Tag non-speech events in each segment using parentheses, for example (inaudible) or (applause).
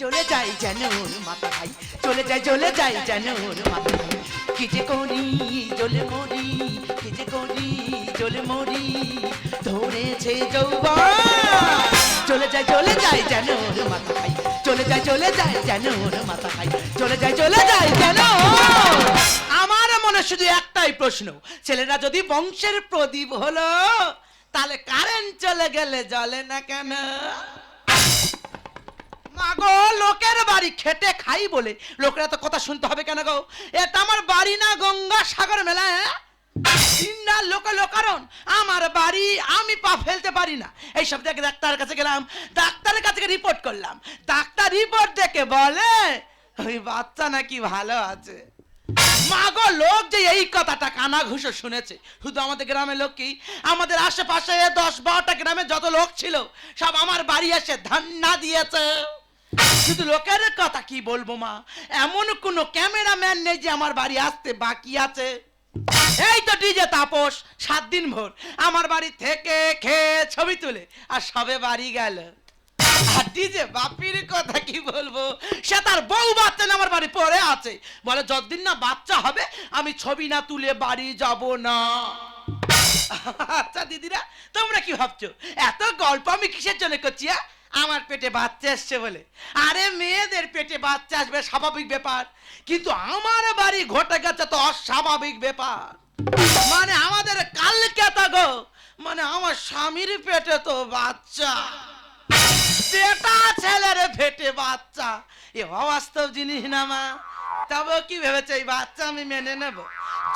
চলে যাই যেন চলে যাই, চলে মাথা খাই কি যে করি, জলে মরি, কি যে করি মরি, ধরেছে চলে যাই চলে যাই চলে যাই চলে যাই যেন চলে চলে যাই আমার মনে শুধু একটাই প্রশ্ন, ছেলেরা যদি বংশের প্রদীপ হলো, তাহলে কারেন্ট চলে গেলে জ্বলে না কেন? মাগো লোকের বাড়ি খেটে খাই বলে। লোকেরা তো কথা শুনতে হবে কেন গো? এটা আমার বাড়ি না গঙ্গা সাগর মেলা হ্যাঁ? লোক লোকারণ, আমার বাড়ি আমি পা ফেলতে পারি না। এইসব দেখে ডাক্তারের কাছে গেলাম, ডাক্তারের কাছে রিপোর্ট করলাম। ডাক্তার রিপোর্ট দেখে বলে, ওই বাচ্চা নাকি ভালো আছে। মাগো, লোক যে এই কথাটা কানা ঘুষো শুনেছে। শুধু আমাদের গ্রামের লোক কি? আমাদের আশেপাশে দশ বারোটা গ্রামে যত লোক ছিল, সব আমার বাড়ি এসে ধান্না দিয়েছে। শুধু লোকের কথা কি বলব মা? এমন কোন ক্যামেরাম্যান নেই যে আমার বাড়ি আসতে বাকি আছে। এই তো ডিজে তাপস, সাত দিন ভোর। আমার বাড়ি থেকে খেয়ে ছবি তুলে আর সবে বাড়ি গেল। আর ডিজে বাপির কথা কি বলব? সে তার বউ বাচ্চা না আমার বাড়ি পড়ে আছে। বলে, যতদিন না বাচ্চা হবে, আমি ছবি না তুলে বাড়ি যাব না। আচ্ছা দিদিরা, তোমরা কি ভাবছ? এত গল্প আমি কিসের জন্য করছি হ্যাঁ? আমার পেটে বাচ্চা এসছে বলে। আরে মেয়েদের পেটে বাচ্চা আসবে, স্বাভাবিক ব্যাপার। কিন্তু আমার বাড়ি ঘটে গেছে তো অস্বাভাবিক ব্যাপার। মানে আমাদের কালকে গো মানে আমার স্বামীর পেটে তো বাচ্চা। বেটা ছেলের পেটে বাচ্চা। এ অবাস্তব জিনিস না মা। তবে কি ভেবেছে এই বাচ্চা আমি মেনে নেব?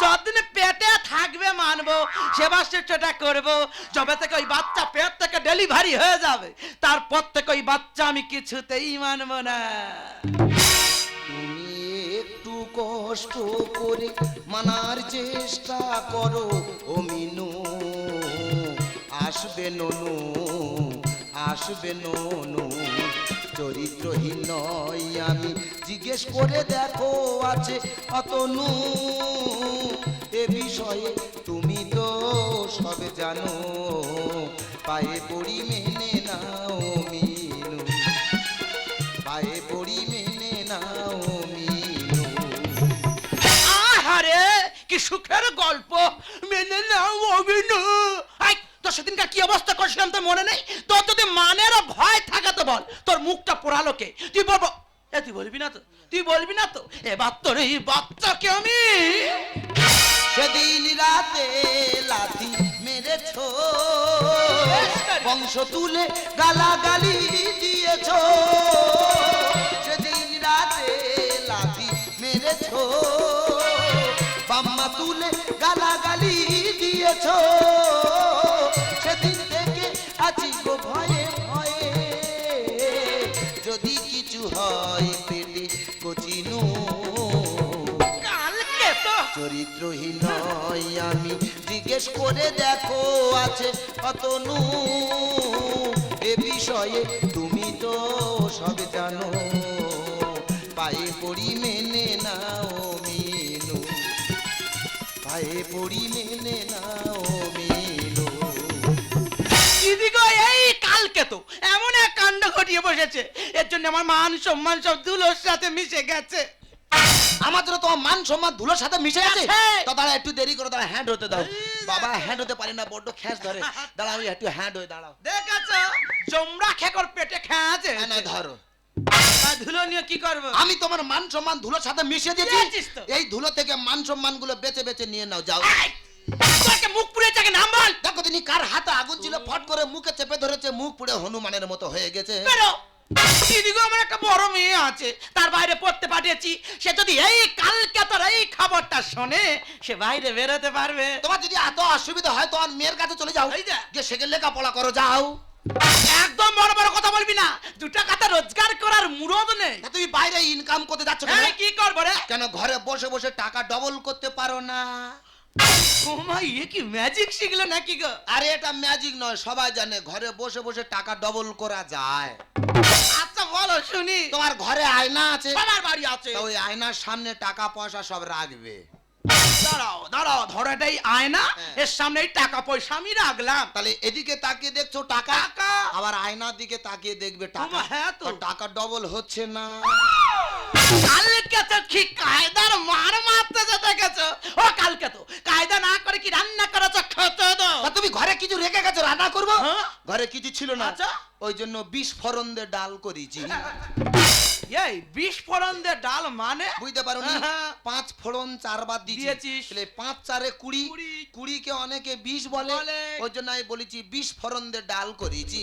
যতদিন পেটে থাকবে মানবো, সেবা চেষ্টা করব, যবে থেকে ওই বাচ্চা পেট থেকে ডেলিভারি হয়ে যাবে, তারপর থেকে ওই বাচ্চা আমি কিছুতেই মানবো না। একটু কষ্ট করে মানার চেষ্টা করো, ও মিনু। আসবে ননু আসবে ননু। চরিত্রহীন নয় আমি। জিজ্ঞেস করে দেখো আছে অতনু, এ বিষয়ে তুমি তো সব জানো। পায়ে পড়ি মেনে নাও মিনু, পায়ে পড়ি মেনে নাও মিনু। আহারে, কি সুখের গল্প, মেনে নাও অভিনু। আই তোর সেদিনকার কি অবস্থা করছিলাম তোর মনে নেই? তোর যদি মানের ভয় থাকে তো বল, তোর মুখটা পোড়ালো কে? তুই বলব, এ, তুই বলবি না তো, তুই বলবি না তো? এবার তোর এই বাচ্চাকে আমি সেদিন রাতে লাথি মেরেছ, বংশ তুলে গালাগালি দিয়েছ। সেদিন রাতে লাথি মেরেছ, বাম্মা তুলে চরিত্রহীন আমি। জিজ্ঞেস করে দেখো আছে অতনু। এ বিষয়ে তুমি তো সব জানো। পায়ে পড়ি মেনে নাও মিনু পায়ে পড়ি মেনে নাও মিনু এই কালকে তো এমন এক কাণ্ড ঘটিয়ে বসেছে। এর জন্য আমার মান সম্মান সব দুলোর সাথে মিশে গেছে। আমাদের তো মান সম্মান ধুলোর সাথে মিশে আছে। তো দাঁড়া একটু দেরি করে দাঁড়া হ্যান্ড হতে দাও। বাবা হ্যান্ড হতে পারি না বড্ড খ্যাস ধরে। (laughs) দাঁড়া আমি একটু হ্যান্ড হয়ে দাঁড়াও। দেখেছ? জমরা খেকর পেটে খেয়েছে হ্যাঁ, না ধরো। ধুলো নিয়ে কি করব? আমি তোমার মান সম্মান ধুলোর সাথে মিশিয়ে দিয়েছি। এই ধুলো থেকে মান সম্মানগুলো বেঁচে বেঁচে নিয়ে নাও যাও। তোকে মুখ পুড়ে যাকে নাম বল। দেখো তিনি কার হাতে আগুন ছিল ফট করে মুখে চেপে ধরেছে মুখ পুড়ে হনুমানের মতো হয়ে গেছে। বেরো। দিদিগো আমার একটা বড় মেয়ে আছে তার বাইরে পড়তে পাঠিয়েছি। সে যদি এই কালকে তোর এই খবরটা শোনে সে বাইরে বেরোতে পারবে। তোমার যদি এত অসুবিধা হয় তোমার মেয়ের কাছে চলে যাও। যে। সেখানে লেখাপড়া করো যাও। একদম বড় বড় কথা বলবি না। দু টাকাটা রোজগার করার মুরদ নেই। তুমি বাইরে ইনকাম করতে যাচ্ছ কি করব রে? কেন ঘরে বসে বসে টাকা ডবল করতে পারো না? ওমা কি ম্যাজিক শিখলো নাকি গো? আরে এটা ম্যাজিক নয় সবাই জানে ঘরে বসে বসে টাকা ডবল করা যায়। আচ্ছা বলো শুনি। তোমার ঘরে আয়না আছে? সবার বাড়ি আছে। তা ওই আয়নার সামনে টাকা পয়সা সব রাখবে। দাঁড়াও দাঁড়াও ধরো আয়না হ্যাঁ। এর সামনে টাকা পয়সা আমি রাখলাম। তাহলে এদিকে তাকিয়ে দেখছ টাকা। আবার আয়নার দিকে তাকিয়ে দেখবে টাকা। হ্যাঁ তো। টাকা ডবল হচ্ছে না। কালকে তো কি কায়দার মার মারতে দেখেছ ও কালকে তো। কায়দা না করে কি রান্না করা তা তুমি ঘরে কিছু রেখে গেছো রান্না করব হ্যাঁ। ঘরে কিছু ছিল না আচ্ছা। ওই জন্য ফোড়ন দিয়ে ডাল করেছি। এই ফোড়ন দিয়ে ডাল মানে? বুঝতে পারো হ্যাঁ। পাঁচ ফোড়ন চারবার দিয়েছিস। পাঁচ চারে কুড়ি। কুড়িকে অনেকে বিষ বলে। ওই জন্য আমি বলেছি ফোড়ন দিয়ে ডাল করেছি।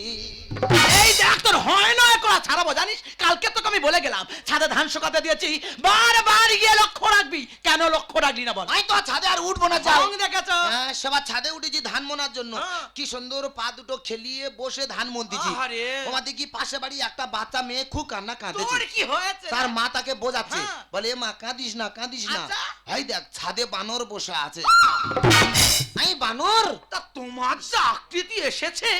এই দেখ তোর হয় নয় করা ছাড়াবো জানিস? কালকে তোকে আমি বলে গেলাম ছাদে ধান শুকাতে দিয়েছি। বারবার গিয়ে লক্ষ্য রাখবি। কেন লক্ষ্য রাখলি না বল? আমি তো ছাদে আর উঠবো না রং দেখেছ? হ্যাঁ সবার ছাদে উঠেছি ধান মোনার জন্য। হ্যাঁ। কি সুন্দর পা দুটো খেলিয়ে বসে ধান মন্দিছি আহারে। তোমার দেখি পাশে বাড়ি একটা বাচ্চা মেয়ে খুব কান্না কাঁদেছে। তোর কি হয়েছে? তার মা তাকে বোঝাচ্ছে। হ্যাঁ। বলে মা কাঁদিস না কাঁদিস না। আচ্ছা। এই দেখ ছাদে বানর বসে আছে। বানর! তা তোমার যে আকৃতি এসেছে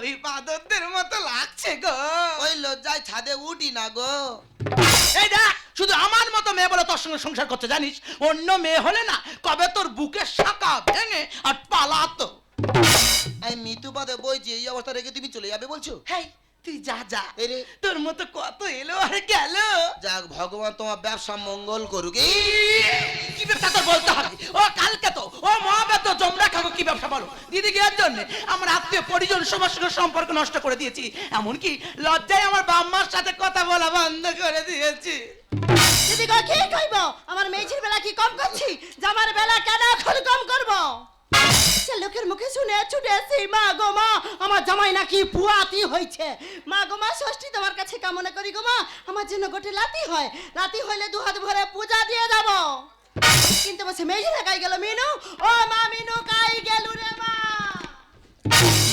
ওই বাদরদের মতো লাগছে গো। ওই লজ্জায় ছাদে উঠি না গো। এই দেখ শুধু আমার মতো মেয়ে বলে তোর সঙ্গে সংসার করতে জানিস? অন্য মেয়ে হলে না কবে তোর বুকের শাখা ভেঙে আর পালাতো। আমি মৃত্যু পদে বইছি এই অবস্থা রেখে তুমি চলে যাবে বলছো? হেই তুই যা যা। এরে তোর মতো কত এলো আর গেল? যাক ভগবান তোমার ব্যবসা মঙ্গল করুক। এই। কি ব্যবসা তো বলতে হবে? ও কালকে তো ও জমরা খাব কি ব্যবসা বলো? দিদি এর জন্য আমার আত্মীয় পরিজন সবার সঙ্গে সম্পর্ক নষ্ট করে দিয়েছি। এমনকি লজ্জায় আমার বাম্মার সাথে কথা বলা বন্ধ করে দিয়েছি। দিদি গো কি কইব? আমার মেয়েছির বেলা কি কম করছি? জামার বেলা কেন এখন কম করব? সে লোকের মুখে শুনে ছুটে এসেছি মা গো মা আমার জামাই নাকি পুয়াতি হয়েছে মা গো মা ষষ্ঠী তোমার কাছে কামনা করি গো মা আমার জন্য গোটে লাতি হয়। লাতি হইলে দু হাত ভরে পূজা দিয়ে যাব। কিন্তু বসে মেয়ে কাই গেল মিনু? ও মা মিনু কাই গেল রে মা?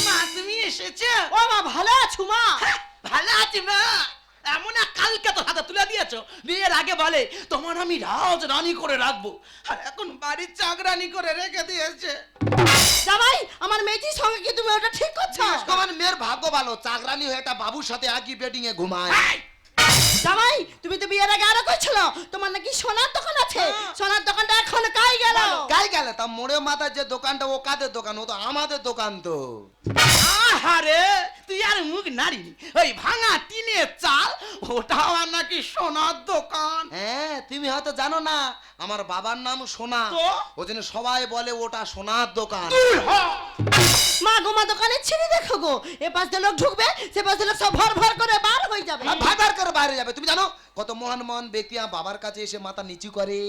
মা তুমি এসেছ? ও মা ভালো আছো মা? ভালো আছি মা। এমন এক কালকে তো হাতে তুলে দিয়েছ বিয়ের আগে বলে তোমার আমি রাজ রানী করে রাখব। আর এখন বাড়ির চাকরানি করে রেখে দিয়েছে। জামাই আমার মেয়েটির সঙ্গে কি তুমি ওটা ঠিক করছ? তোমার মেয়ের ভাগ্য ভালো চাকরানি হয়ে একটা বাবুর সাথে একই বেডিং এ ঘুমায়। জামাই তুমি তো বিয়ের আগে আরও কইছিল তোমার নাকি সোনার দোকান আছে। হ্যাঁ। সোনার দোকানটা এখন কাই গেল? গাই গেলে? তা মোড়ে মাথার যে দোকানটা ও কাদের দোকান? ও তো আমাদের দোকান তো। আহারে তুই আর মুখ নারিনি ওই ভাঙা টিনের ওটা আমার নাকি সোনার দোকান? হ্যাঁ তুমি হয়তো জানো না আমার বাবার নাম সোনা। তো? ওই জন্য সবাই বলে ওটা সোনার দোকান। মা গো মা দোকানে ছিঁড়ে দেখো গো। এ পাশ দিয়ে লোক ঢুকবে সে পাশ দিয়ে লোক সব ভর ভর করে বার হয়ে যাবে। আর ভাগার করে বাইরে যাবে। তুমি জানো কত মহান মহান ব্যক্তি আমার বাবার কাছে এসে মাথা নিচু করে।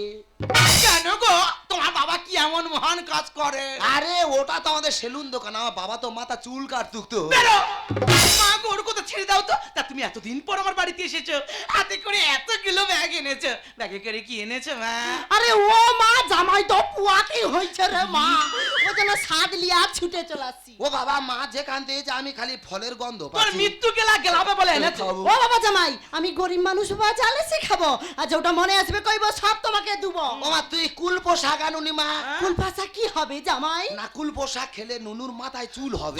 কেন গো? তোমার বাবা কি এমন মহান কাজ করে? আরে ওটা তো আমাদের সেলুন দোকান। আমার বাবা তো মাথা চুল কাটতুক তো। মা গো ওর কথা ছেড়ে দাও তো। তা তুমি এতদিন পর আমার বাড়িতে এসেছ। হাতে করে এত কিলো ব্যাগ এনেছো। ব্যাগে করে কি এনেছো মা? আরে ও মা জামাই তো পুয়াতি হয়েছে রে মা। ও যেন স্বাদ লিয়া ছুটে চলে আসছি। ও বাবা মা যেখান থেকে যে আমি খালি ফলের গন্ধ তোর মৃত্যু গেলা গেলাবে বলে এনেছো। খাব। ও বাবা জামাই আমি গরিব মানুষ বাবা চালে শিখাবো আর যেটা মনে আসবে কইব সব তোমাকে দেবো। ও মা তুই কুল পোশাক আনুনি মা। কোন ভাষা কি হবে জামাই? না কুল পোশাক খেলে নুনুর মাথায় চুল হবে।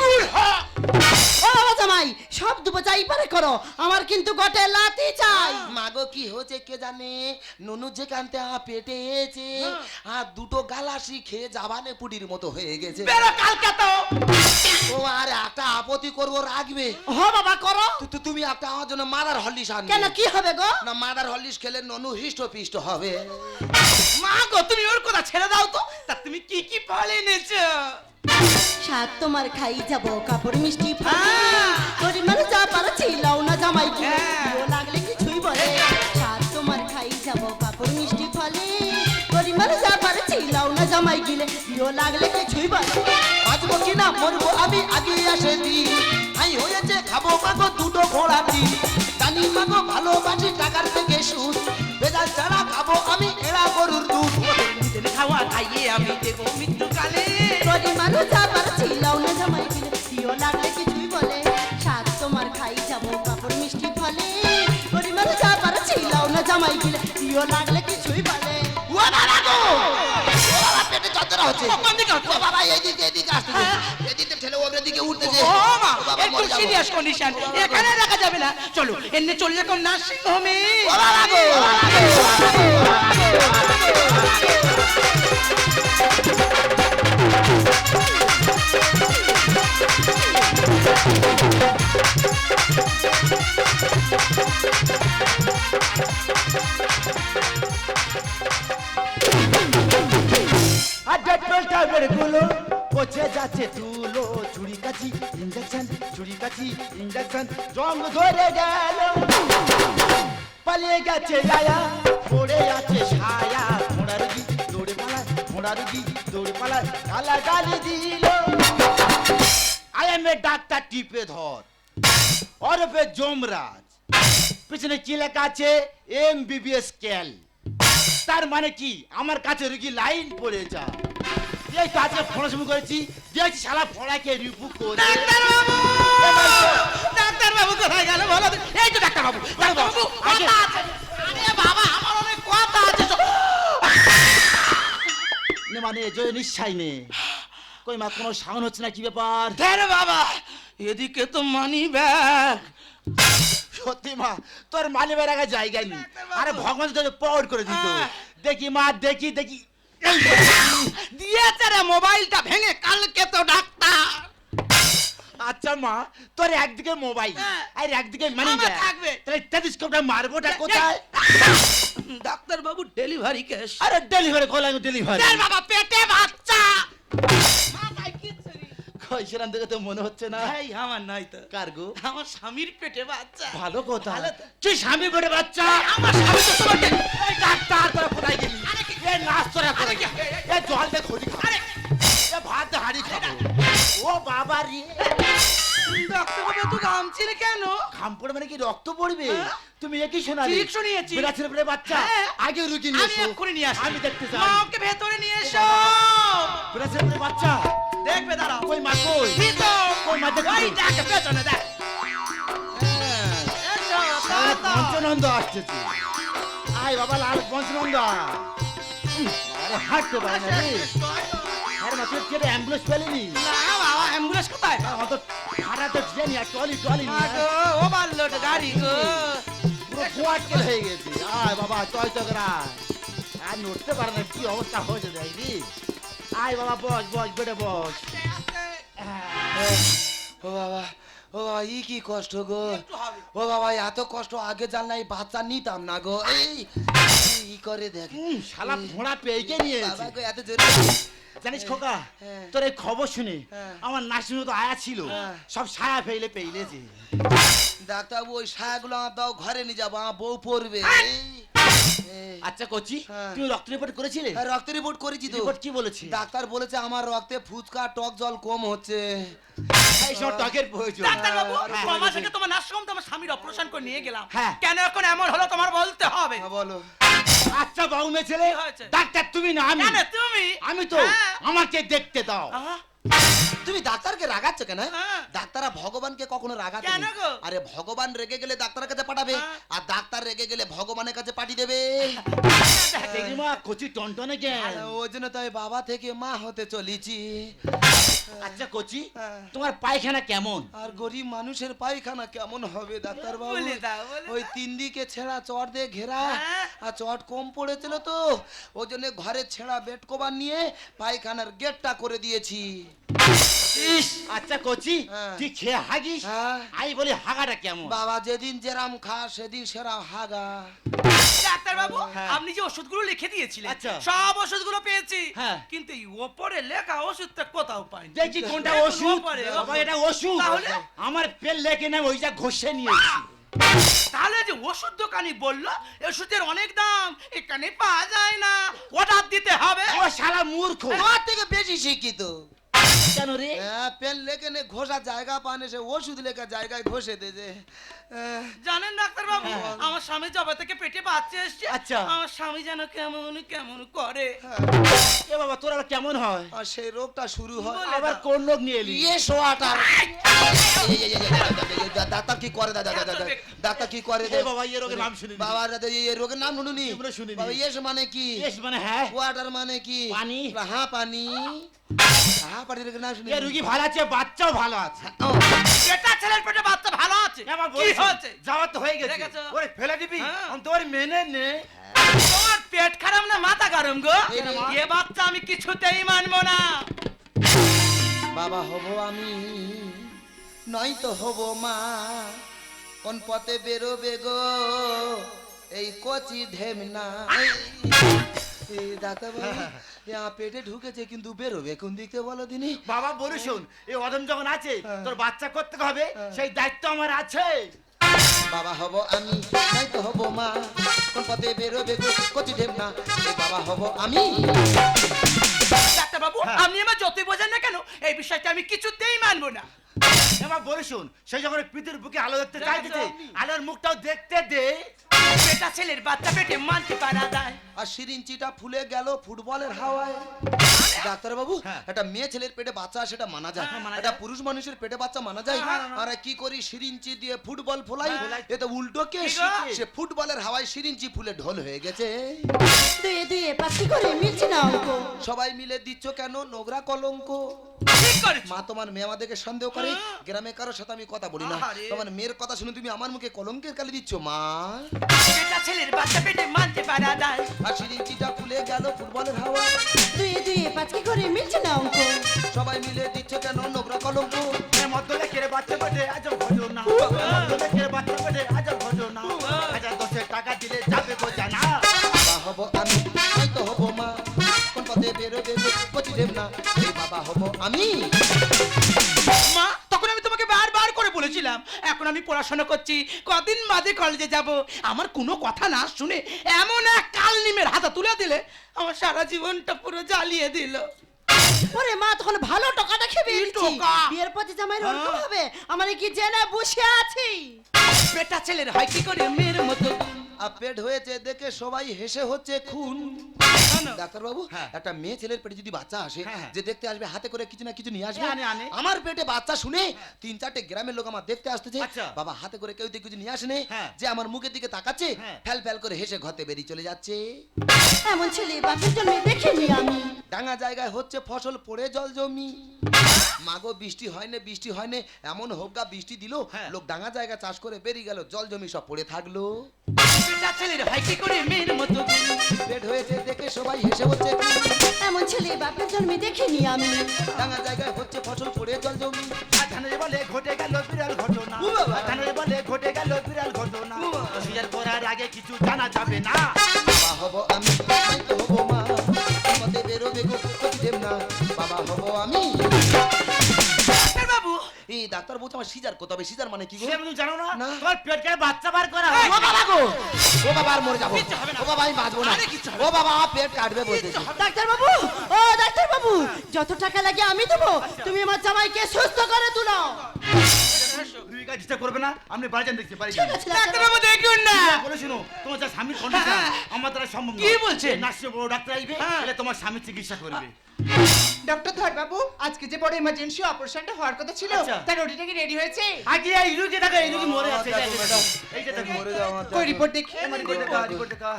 ও বাবা জামাই সব দুবো যাই পারে করো। আমার কিন্তু গটে লাতি চাই। মাগো কি হয়েছে কে জানে? নুনু যেখান থেকে পেটে এসে আর দুটো গালাসি খেয়ে জাবানে পুডির মতো হয়ে গেছে। বেরো কালকে তো ও আর একটা আপত্তি করব রাখবে হ বাবা করো। তু- তুমি একটা আমার জন্য মাদার হলিস আনবে। কেন কি হবে গো? না মাদার হলিস খেলে ননু হিষ্ট পিষ্ট হবে। মা গো তুমি ওর কথা ছেড়ে দাও তো। তা তুমি কি কি ফল এনেছো? সাত তোমার খাই যাব কাপড় মিষ্টি হ্যাঁ। গরিব মানুষ যা না জামাই কি না গিলে প্রিয় লাগলে কিছুই বলে বাঁচবো কি না মরবো আমি আগে আসে দি। আই হয়েছে খাব মাগো দুটো ঘোড়া দি। জানি মাগো ভালোবাসি টাকার থেকে সুদ। বেজাল ছাড়া খাব আমি এরা গরুর দুধ। নিজের খাওয়া খাইয়ে আমি দেবো মৃত্যুকালে গরিব মানুষ যা পারছি লাও না জামাই গিলে প্রিয় লাগলে কিছুই বলে সাত তোমার খাই যাব কাপড় মিষ্টি ফলে। গরিব মানুষ যা পারছি লাও না জামাই গিলে প্রিয় লাগলে পেটে হচ্ছে কোন দিকে হচ্ছে? বাবা এইদিকে এদিকে আসতেছে ঠেলে দিকে উঠতেছে ও মা একটু সিরিয়াস কন্ডিশন এখানে রাখা যাবে না চলো এমনি চললে কোন নার্সিং হোমে ও বাবা গো, ও বাবা পচে তুলো চুরি কাছি ইঞ্জেকশন চুরি কাছি ইঞ্জেকশন জং ধরে গেল। পালিয়ে গেছে আয়া, পড়ে আছে ছায়া। ঘোড়া রুগী দৌড়ে পালায় ঘোড়া রুগী দৌড়ে পালায় গালা গালি দিল। আয়ামে ডাক্তার টিপে ধর, ওরফে জমরাজ পিছনে কি লেখা আছে এম বিবিএস ক্যাল তার মানে কি? আমার কাছে রুগী লাইন পড়ে যা এই তো আজকে করেছি। দিয়েছি শালা ফোড়াকে রিপু করে। ডাক্তার বাবু ডাক্তার বাবু কোথায় গেল বলো এই তো ডাক্তার বাবু ডাক্তার বাবু কথা আছে। আরে বাবা আমার অনেক কথা আছে নে মানে জয় নিশ্চয় নে। কই মা কোনো সাউন্ড হচ্ছে না কি ব্যাপার? ধের বাবা এদিকে তো মানি ব্যাগ। সত্যি মা তোর মালি বেড়াগা জায়গা নেই আরে ভগবান তোর পাওয়ার করে দিত। হ্যাঁ। দেখি মা দেখি দেখি। দিয়েছে রে মোবাইলটা ভেঙে কালকে তো ডাক্তার। আচ্ছা মা তোর একদিকে মোবাইল হ্যাঁ। আর একদিকে মানি থাকবে। তাহলে টেলিস্কোপটা মারবোটা কোথায়? ডাক্তার বাবু ডেলিভারি কেস আরে ডেলিভারি কল আমি ডেলিভারি বাবা পেটে বাচ্চা। তো মনে হচ্ছে না। এই আমার নাই তো। কার্গো। আমার স্বামীর পেটে বাচ্চা। ভালো কথা। তুই স্বামী বলে বাচ্চা? আমার স্বামী তো তোমার ডাক্তার তোরা কোথায় গেলি? এ নাচ তোরা কোথায় আরে কি- গেলি এ জল দে খড়ি খা। আরে এ ভাত দে হাড়ি খাব ও বাবা রে। ডাক্তার বাবু তুই ঘামছিলে কেন? ঘাম পড়ে মানে কি রক্ত পড়বে? হ্যাঁ? তুমি একই শোনা ঠিক শুনিয়েছি। বেড়া ছেলে বেড়ে বাচ্চা? হ্যাঁ। আগে রুগী নিয়ে আমি এক্ষুনি নিয়ে আসছি। আমি দেখতে চাই মা ওকে ভেতরে নিয়ে এসো। বেড়া ছেলে বেড়ে বাচ্চা? দেখবে দাঁড়াও। কই মা কই? ভিতর। কই মা দেখি। ওই দেখ পেছনে দেখ। পঞ্চনন্দ আসতেছে আয় বাবা লাল পঞ্চনন্দ আরে হাঁটতে পারে না রে। আরে মা তুই অ্যাম্বুলেন্স পেলিনি? না বাবা অ্যাম্বুলেন্স কোথায়? আমার তো হারা তো ট্রেন আর টলি টলি গাড়ি গো। পুরো হয়ে গেছে। আয় বাবা চয় চকরা আর নড়তে পারে না কি অবস্থা হয়েছে দেখ আয় বাবা বস বস বেটে বস। ও বাবা ও বাবা ই কি কষ্ট গো ও বাবা এত কষ্ট আগে জানলাই বাচ্চা নিতাম না গো এই ই করে দেখ শালা ঘোড়া পেয়েকে বাবা গো এত জোরে জানিস খোকা হ্যাঁ। তোর এই খবর শুনে হ্যাঁ। আমার নার্সিং তো আয়া ছিল হ্যাঁ। সব ছায়া ফেলে পেইলেছে ডাক্তারবাবু ওই সায়াগুলো আমার দাও ঘরে নিয়ে যাব আমার বউ পড়বে এই। (laughs) আচ্ছা কচি হ্যাঁ। তুমি রক্ত রিপোর্ট করেছিলে? আর রক্ত রিপোর্ট করেছি তো। রিপোর্ট কি বলেছে ডাক্তার বলেছে আমার রক্তে ফুচকা টক জল কম হচ্ছে। এই সব টকের প্রয়োজন। ডাক্তার বাবু হ্যাঁ, কমা বলেছে। থেকে তোমার নার্সিংহোম তোমার স্বামীর অপারেশন করে নিয়ে গেলাম। হ্যাঁ। কেন এখন এমন হলো তোমার বলতে হবে? হ্যাঁ, বলো। আচ্ছা বাবু মেয়ে ছেলে ডাক্তার তুমি না আমি। কেন তুমি? আমি তো হ্যাঁ। আমাকে দেখতে দাও। তুমি ডাক্তারকে রাগাচ্ছ কেন। ডাক্তাররা ভগবানকে কখনো রাগাচ্ছে কেন আরে ভগবান রেগে গেলে ডাক্তারের কাছে পাঠাবে হ্যাঁ। আর ডাক্তার রেগে গেলে ভগবানের কাছে পাঠিয়ে দেবে মা কচি টনটনে আর ওই জন্য তো আমি বাবা থেকে মা হতে চলেছি আচ্ছা কচি হ্যাঁ। তোমার পায়খানা কেমন আর গরিব মানুষের পায়খানা কেমন হবে ডাক্তার বাবু ওই তিন দিকে ছেঁড়া চট দিয়ে ঘেরা হ্যাঁ। আর চট কম পড়েছিল তো ওই জন্য ঘরে ছেঁড়া বেড কভার নিয়ে পায়খানার গেটটা করে দিয়েছি ইস আচ্ছা কচি হ্যাঁ। তুই খেয়ে হাগিস। আমি বলি হাগাটা কেমন বাবা যেদিন যেরাম খা সেদিন সেরাম হাগা ডাক্তার বাবু। আপনি যে ওষুধগুলো লিখে দিয়েছিলেন। আচ্ছা। সব ওষুধগুলো পেয়েছি। হ্যাঁ। কিন্তু এই ওপরে লেখা ওষুধটা কোথাও পাইনি। দেখি কোনটা ওষুধ? বাবা এটা ওষুধ। তাহলে? আমার পেল লেখে না ওইটা ঘষে নিয়েছি। তাহলে যে ওষুধ দোকানি বলল ওষুধের অনেক দাম এখানে পাওয়া যায় না। অর্ডার দিতে হবে। ও শালা মূর্খ। তোমার থেকে বেশি শিক্ষিত। কেন রে? হ্যাঁ, পেন লেখে নে ঘষা জায়গা পানে সে ওষুধ লেখা জায়গায় ঘষে দেছে জানেন ডাক্তার বাবু হ্যাঁ। আমার স্বামী জবা থেকে পেটে বাচ্চা এসছে। আচ্ছা। আমার স্বামী যেন কেমন কেমন করে। এ বাবা তোর আর কেমন হয়? আর সেই রোগটা শুরু হয়। আবার কোন লোক নিয়ে এলি? ইয়ে সোয়াটার। ডাক্তার কি করে? দাদা দাদা ডাক্তার কি করে এ বাবা, এ রোগের নাম শুনিনি। বাবা দাদা এই রোগের নাম শুনুনি? শুনিনি। বাবা ইয়েস মানে কি? এস মানে হ্যাঁ। ওয়াটার মানে কি? পানি। হ্যাঁ পানি। হ্যাঁ পানি রোগের নাম শুনি এ রুগী ভালো আছে বাচ্চাও ভালো আছে। বেটা ছেলের পেটে বাচ্চা ভালো আছে। কি বলছি, যাওয়া তো গেছে। ওরে ফেলে দিবি। আমি তোর মেনে নে। তোমার পেট খারাপ না মাথা গরম গো? এই রে মা। এ বাচ্চা আমি কিছুতেই মানবো না। বাবা হব আমি নয় তো হব মা। কোন পথে বেরোবে গো? এই কচি ঢেমনা। এই ডাক্তার বাবু এ আমার পেটে ঢুকেছে কিন্তু বেরোবে। কোন দিকে বলো দিনি? বাবা বলে শোন এই অদম যখন আছে তোর বাচ্চা করতে হবে? সেই দায়িত্ব আমার আছে। বাবা হব আমি নয় তো হব মা। কোন পথে বেরোবে কচি ঢেমনা না। বাবা হব আমি। ডাক্তার বাবু হ্যাঁ। আপনি আমার যতই বোঝেন না কেন? এই বিষয়টা আমি কিছুতেই মানবো না। এবার বলি শোন সেই যখন বুকে আলো দেখতে চাইতেছে আলোর মুখটাও দেখতে দে। বেটা ছেলের বাচ্চা পেটে মানতে পারা যায়। আর সিরিঞ্চিটা ফুলে গেল ফুটবলের হাওয়ায়। ডাক্তার বাবু হ্যাঁ। একটা মেয়ে ছেলের পেটে বাচ্চা সেটা মানা যায়। হ্যাঁ, একটা পুরুষ মানুষের পেটে বাচ্চা মানা যায়। হ্যাঁ। আর কি করি সিরিঞ্চি দিয়ে ফুটবল ফোলাই? ফোলাই। এ তো উল্টো কেস। কি? সে ফুটবলের হাওয়ায় সিরিঞ্চি ফুলে ঢোল হয়ে গেছে। দুয়ে দুয়ে পাঁচটি করে মিলছে না অঙ্ক? সবাই মিলে দিচ্ছ কেন নোংরা কলঙ্ক? মা তোমার মেয়ে আমাদেরকে সন্দেহ করে গ্রামে কারোর সাথে আমি কথা বলি না। তোমার মেয়ের কথা শুনে তুমি আমার মুখে কলঙ্কের কালি দিচ্ছ মা? বেটা ছেলের বাচ্চা পেটে মানতে পারা যায়। আর সিরিঞ্চিটা ফুলে গেল ফুটবলের হাওয়ায় দুয়ে দুয়ে পাঁচটি করে মিলছে না অঙ্ক। সবাই মিলে দিচ্ছ কেন নোংরা কলঙ্ক? এর মধ্যে বাচ্চা পেটে আজ ভজো না। দেব না এই বাবা হব আমি। মা তখন আমি তোমাকে বারবার করে বলেছিলাম এখন আমি পড়াশোনা করছি কদিন বাদে কলেজে যাব। আমার কোনো কথা না শুনে এমন এক কাল নিমের হাতে তুলে দিলে আমার সারা জীবনটা পুরো জ্বালিয়ে দিল। ওরে মা তখন ভালো টাকাটা খেয়ে বেরিয়েছি। বিয়ের পথে জামাই ওরকম হ্যাঁ। হবে আমার কি জেনে বসে আছি? বেটা ছেলের হয় কি করে মেয়ের মতো? আর পেট হয়েছে দেখে সবাই হেসে হচ্ছে খুন ডাক্তার বাবু হ্যাঁ। একটা মেয়ে ছেলের পেটে যদি বাচ্চা আসে হ্যাঁ, হ্যাঁ। যে দেখতে আসবে হাতে করে কিছু না কিছু নিয়ে আসবে আনে, আনে। আমার পেটে বাচ্চা শুনে তিন চারটে গ্রামের লোক আমার দেখতে আসতেছে আচ্ছা। বাবা হাতে করে কেউ কিছু নিয়ে আসেনি। যে আমার মুখের দিকে তাকাচ্ছে। ফ্যাল ফ্যাল করে হেসে ঘতে বেরিয়ে চলে যাচ্ছে এমন ছেলে বাপের জন্য দেখিনি আমি ডাঙা জায়গায় হচ্ছে ফসল পড়ে জল জমি মাগো বৃষ্টি হয় না বৃষ্টি হয় না এমন হোগা বৃষ্টি দিল। লোক ডাঙা জায়গা চাষ করে বেরিয়ে গেল জল জমি সব পড়ে থাকল বেটা ছেলের ভাই কি করে মেয়ের মতো বেড হয়েছে দেখে সবাই হেসে হচ্ছে এমন ছেলে বাপের জন্মে দেখিনি আমি। ডাঙা জায়গায় হচ্ছে ফসল পড়ে জল জমি। ধানের বলে ঘটে গেল বিড়াল ঘটনা। ও বাবা। ধানের বলে ঘটে গেল বিড়াল ঘটনা। ও করার আগে কিছু জানা যাবে না। ডাক্তার বলছে আমার সিজার করতে হবে সিজার মানে কি গো? তুমি জানো না। তোমার পেট কেটে বাচ্চা বার করা ও বাবা গো! ও বাবা আর মরে যাব। কিচ্ছু হবে না। ও বাবা আমি বাঁচবো না। ও বাবা পেট কাটবে বলতেছে। ডাক্তার বাবু ও ডাক্তার বাবু যত টাকা লাগে আমি দেবো। তুমি আমার জামাইকে সুস্থ করে তুলো। তুমি কাজ ডিস্টার্ব করবে না আপনি বাড়ি যান দেখছি বাড়ি যান আছে ডাক্তার ডাক্তার বাবু দেখুন না। বলে শুনো তোমার যা স্বামীর কন্ডিশন হ্যাঁ। আমার দ্বারা সম্ভব কি বলছেন? নার্সে বড় ডাক্তার আসবে হ্যাঁ। তাহলে তোমার স্বামী চিকিৎসা করবে। ডক্টর ধর বাবু আজকে যে বড় ইমার্জেন্সি অপারেশনটা হওয়ার কথা ছিল আচ্ছা। তার ওটিটা কি রেডি হয়েছে? আগে এই রুগী থাকে এই রুগী মরে আছে এই যে দেখো। মরে যাও আমার ওই রিপোর্ট দেখি? আমার রিপোর্ট দেখা রিপোর্ট দেখা।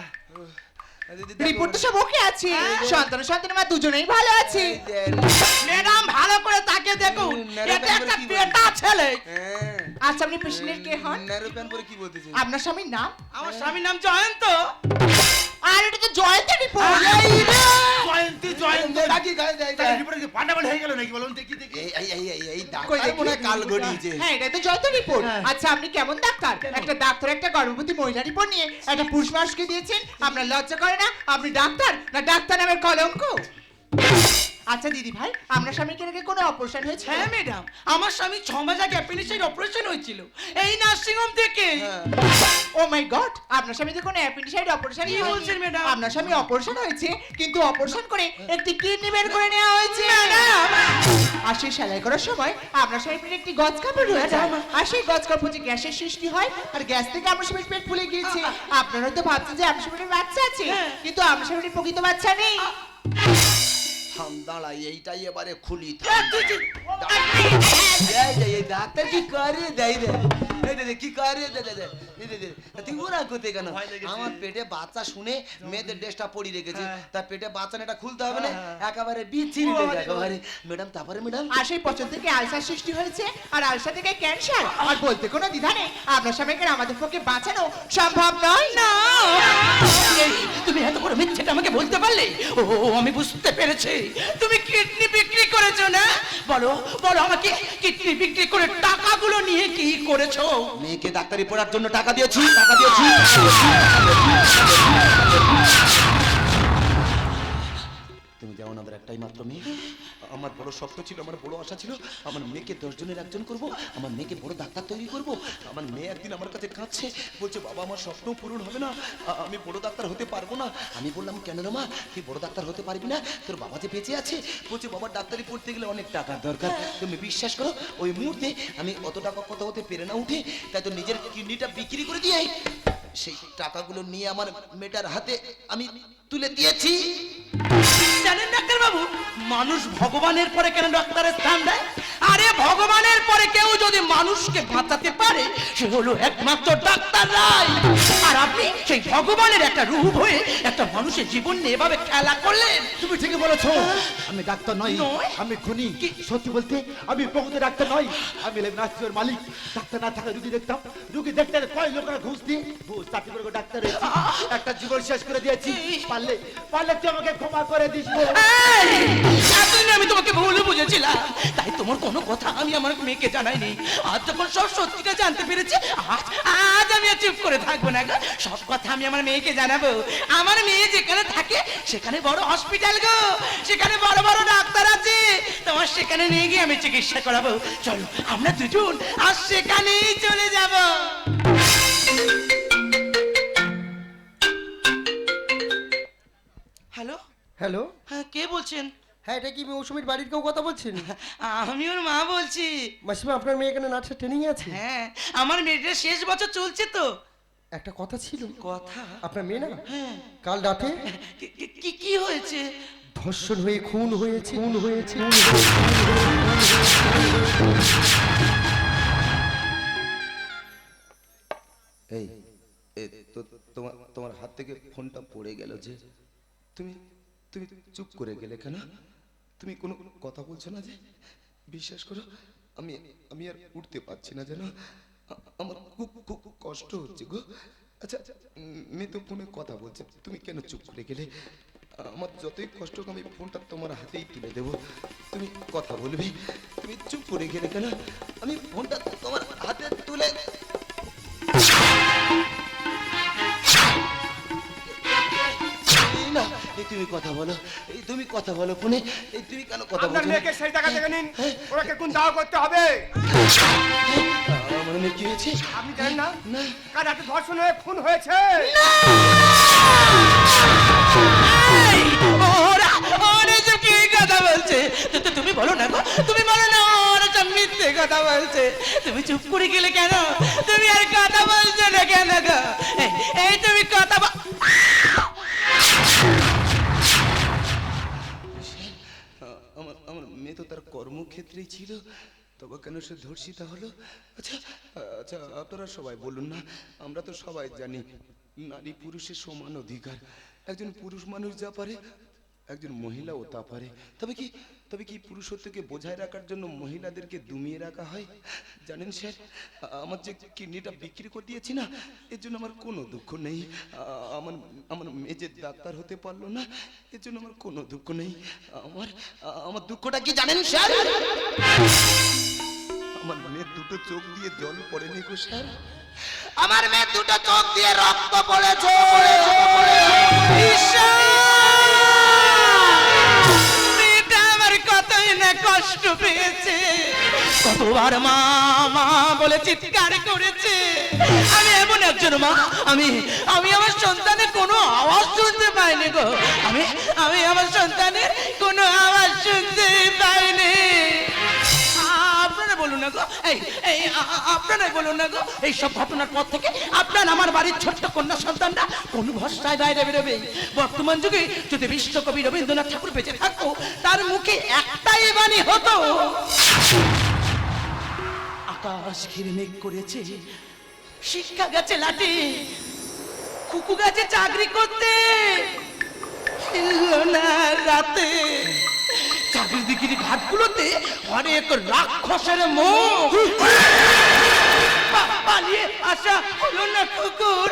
রিপোর্ট তো সব ওকে আছে। সন্তান সন্তান মা দুজনেই ভালো আছে। ম্যাডাম ভালো করে তাকে দেখুন। এটা একটা পেটা ছেলে। আচ্ছা আপনি পেশেন্টের কে হন? আপনার স্বামীর নাম? আমার স্বামীর নাম জয়ন্ত। আর এটা তো জয়ন্ত রিপোর্ট। জয়ন্তী জয়ন্তী। ডাকি গায়ে দেয় তাহলে রিপোর্ট কি পান্ডাবল হয়ে গেল নাকি বলুন দেখি দেখি। এই এই এই এই এই কই ডাক্তার? মনে হয় কাল গড়িয়েছে। হ্যাঁ এটা তো জয়ন্ত রিপোর্ট। আচ্ছা আপনি কেমন ডাক্তার? একটা ডাক্তার একটা গর্ভবতী মহিলা রিপোর্ট নিয়ে একটা পুরুষ মানুষকে দিয়েছেন। আপনার লজ্জা করে না? আপনি ডাক্তার না ডাক্তার নামের কলঙ্ক? আচ্ছা দিদি ভাই আপনার স্বামীকে নাকি কোনো অপারেশন হয়েছে হ্যাঁ ম্যাডাম আমার স্বামী ছ মাস আগে অ্যাপেন্ডিক্সের অপারেশন হয়েছিল। এই নার্সিং হোম থেকে ও মাই গড আপনার স্বামী তো কোনো অ্যাপেন্ডিসাইড অপারেশন কি বলছেন, ম্যাডাম আপনার স্বামী অপারেশন হয়েছে কিন্তু অপারেশন করে একটি কিডনি বের করে নেওয়া হয়েছে। আর সেই সেলাই করার সময় আপনার স্বামী পেটে একটি গজ কাপড় রয়ে যায়। আর সেই গজ কাপড় হচ্ছে গ্যাসের সৃষ্টি হয় আর গ্যাস থেকে আপনার স্বামীর পেট ফুলে গিয়েছে। আপনারা তো ভাবছেন যে আপনার স্বামীর বাচ্চা আছে কিন্তু আপনার স্বামীর প্রকৃত বাচ্চা নেই। থাম দাঁড়া এইটাই এবারে খুলি এই যে, কি করে? দেয় দে, কি করে? দে, দে। তুই ওরা করতে কেন? আমার পেটে বাচ্চা শুনে মেয়েদের ড্রেসটা পরি রেখেছে। হ্যাঁ। তার পেটে বাচ্চা না এটা খুলতে হবে না হ্যাঁ, একেবারে বিচ্ছিরি লেগে বাবা, একেবারে ম্যাডাম তারপরে ম্যাডাম? আর সেই পচন থেকে আলসার সৃষ্টি হয়েছে আর আলসার থেকে ক্যান্সার আর বলতে কোনো দ্বিধা নেই। আপনার স্বামীকে আমাদের পক্ষে বাঁচানো সম্ভব নয় না। এই, তুই আমাকে বলতে পারলে? ও আমি বুঝতে পেরেছি। তুমি কিডনি বিক্রি করেছ না? বলো বলো আমাকে কিডনি বিক্রি করে টাকাগুলো নিয়ে কি করেছ? মেয়েকে ডাক্তারি পড়ার জন্য টাকা দিয়েছি টাকা দিয়েছি। তুমি যেমন আমাদের একটাই মাত্র মেয়ে। আমার বড় স্বপ্ন ছিল, আমার বড় আশা ছিল, আমার মেয়েকে দশ জনের একজন করব, আমার মেয়েকে বড় ডাক্তার তৈরি করব। আমার মেয়ে একদিন আমার কাছে কাঁদছে, বলছে, বাবা, আমার স্বপ্ন পূরণ হবে না আমি বড় ডাক্তার হতে পারব না। আমি বললাম, কেন রে মা, তুই বড় ডাক্তার হতে পারবি না? তোর বাবা যে বেঁচে আছে? বলছে বাবার ডাক্তারি পড়তে গেলে অনেক টাকার দরকার। তুমি বিশ্বাস করো, ওই মুহূর্তে আমি অত টাকা কত হতে পেরে না উঠে, তাই তো নিজের কিডনিটা বিক্রি করে দিয়ে সেই টাকাগুলো নিয়ে আমার মেয়েটার হাতে আমি তুলে দিয়েছি। জানেন ডাক্তার বাবু মানুষ ভগবানের পরে কেন ডাক্তারের স্থান দেয়? আরে ভগবানের পরে কেউ যদি মানুষকে বাঁচাতে পারে সে হলো একমাত্র ডাক্তার রাই আর আপনি সেই ভগবানের একটা রূপ হয়ে একটা মানুষের জীবন নিয়ে এভাবে খেলা করলেন। তুমি ঠিকই বলেছ। আমি ডাক্তার নই নয়? আমি খুনি। কি? সত্যি বলতে আমি প্রকৃত ডাক্তার নই। আমি নাস্তিকের মালিক। ডাক্তার না থাকা রুগী দেখতাম। রুগী দেখতে কয় লোকেরা ঘুষ দিই ঘুষ চাকরি করে ডাক্তার হয়েছি। একটা জীবন শেষ করে দিয়েছি। পারলে পারলে তুই আমাকে ক্ষমা করে দিস। এতদিন আমি তোমাকে ভুল বুঝেছিলাম। তাই তোমার কোনো কথা আমি আমার মেয়েকে জানাইনি। আজ যখন সব সত্যিটা জানতে পেরেছি, আজ আজ আমি আর চুপ করে থাকব না গো। সব কথা আমি আমার মেয়েকে জানাব। আমার মেয়ে যেখানে থাকে, সেখানে বড় হসপিটাল গো। সেখানে বড় বড় ডাক্তার আছে। তোমার সেখানে নিয়ে গিয়ে আমি চিকিৎসা করাবো। চলো, আমরা দুজন আর সেখানেই চলে যাব। হ্যালো? হ্যাঁ কে বলছেন? হ্যাঁ এটা কি মৌসুমীর বাড়ির কেউ কথা বলছেন? আমি ওর মা বলছি। মাসিমা আপনার মেয়ে এখানে নাচের ট্রেনিং আছে? হ্যাঁ আমার মেয়েটার শেষ বছর চলছে তো। একটা কথা ছিল। কথা? আপনার মেয়ে না? হ্যাঁ। কাল রাতে? কি- কি- কি কি হয়েছে? ধর্ষণ হয়ে খুন হয়েছে। খুন হয়েছে। এই তো তোমার তোমার হাত থেকে ফোনটা পড়ে গেল যে তুমি তুমি চুপ করে গেলে কেন? তুমি কোনো কথা বলছো না যে? বিশ্বাস করো, আমি আমি আর উঠতে পারছি না যেন। আমার খুব খুব কষ্ট হচ্ছে গো। আচ্ছা মেয়ে তো ফোনে কথা বলছে, তুমি কেন চুপ করে গেলে? আমার যতই কষ্ট হোক, আমি ফোনটা তোমার হাতেই তুলে দেবো। তুমি কথা বলবে, তুমি চুপ করে গেলে কেন? আমি ফোনটা তোমার তুমি কথা বলো এই তুমি কথা বলো ফোনে এই তুমি কেন কথা আপনার না? মেয়েকে সেই জায়গা থেকে নিন ওনাকে কোন দাওয়া করতে হবে। আমার মেয়ে কি হয়েছে? আপনি জানেন না? না। কাল রাতে ধর্ষণ হয়ে খুন হয়েছে। ওরা ওরা সব কি কথা বলছে? তো- তো তুমি বলো না গো তুমি বলো না ওরা সব মিথ্যে কথা বলছে। তুমি চুপ করে গেলে কেন? তুমি আর কথা বলছো না কেন গো? এই, এই তুমি কথা আমার তো তার কর্মক্ষেত্রেই ছিল। তবে কেন সে ধর্ষিতা হলো? আচ্ছা আচ্ছা আপনারা সবাই বলুন না, আমরা তো সবাই জানি, নারী পুরুষের সমান অধিকার। একজন পুরুষ মানুষ যা পারে একজন মহিলাও তা পারে। তবে কি তবে কি পুরুষত্বকে বোঝায় রাখার জন্য মহিলাদেরকে দমিয়ে রাখা হয়? জানেন স্যার আমার যে কিডনিটা বিক্রি করে দিয়েছি না এর জন্য আমার কোনো দুঃখ নেই। আমার আমার যে ডাক্তার হতে পারল না এর জন্য আমার কোনো দুঃখ নেই। আমার আমার দুঃখটা কি জানেন স্যার? আমার মেয়ের দুটো চোখ দিয়ে জল পড়েনি গো স্যার। আমার মেয়ের দুটো চোখ দিয়ে রক্ত পড়েছে। মেয়েটা আমার কতই না কষ্ট পেয়েছে। কতবার মা মা বলে চিৎকার করেছে। আমি এমন একজন মা, আমি আমি আমার সন্তানের কোনো আওয়াজ শুনতে পাইনি গো। আমি আমি আমার সন্তানের কোনো আওয়াজ আপনারাই বলুন না গো। এই সব ঘটনার পর থেকে আপনার আমার বাড়ির ছোট্ট কন্যা সন্তানটা কোন ভরসায় বাইরে বেরোবে? বর্তমান যুগে যদি বিশ্বকবি রবীন্দ্রনাথ ঠাকুর বেঁচে থাকতো, তার মুখে একটাই বাণী হতো। আকাশ ঘিরে মেঘ করেছে, শিক্ষা গেছে লাটে, কুকু গেছে চাকরি করতে রাতে, চাকরি গিরি ঘাটগুলোতে অনেক রাক্ষসের মুখ। পালিয়ে আসা হলো না কুকুর।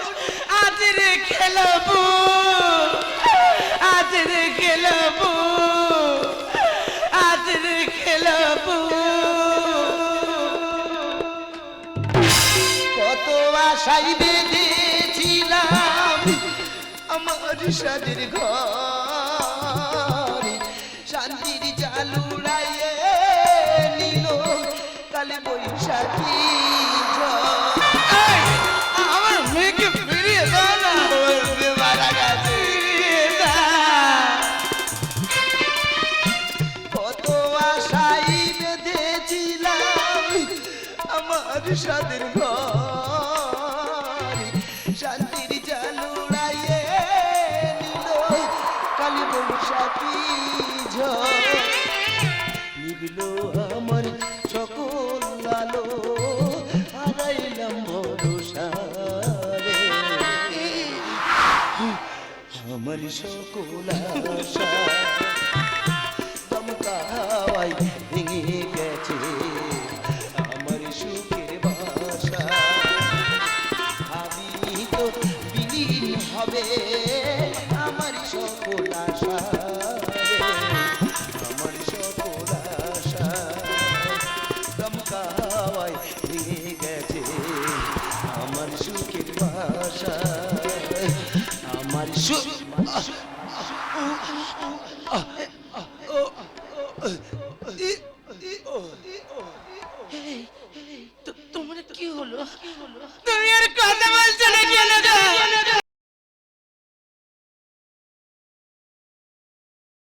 আজ রে খেলাবো। আজ রে খেলাবো। আজ রে খেলাবো। কত আশাই বেঁধেছিলাম আমার সাদের ঘর। লুড়াইয়ে নিল কালে বৈশাখী। আমার সকল আশা দমকা হাওয়ায় ভেঙে গেল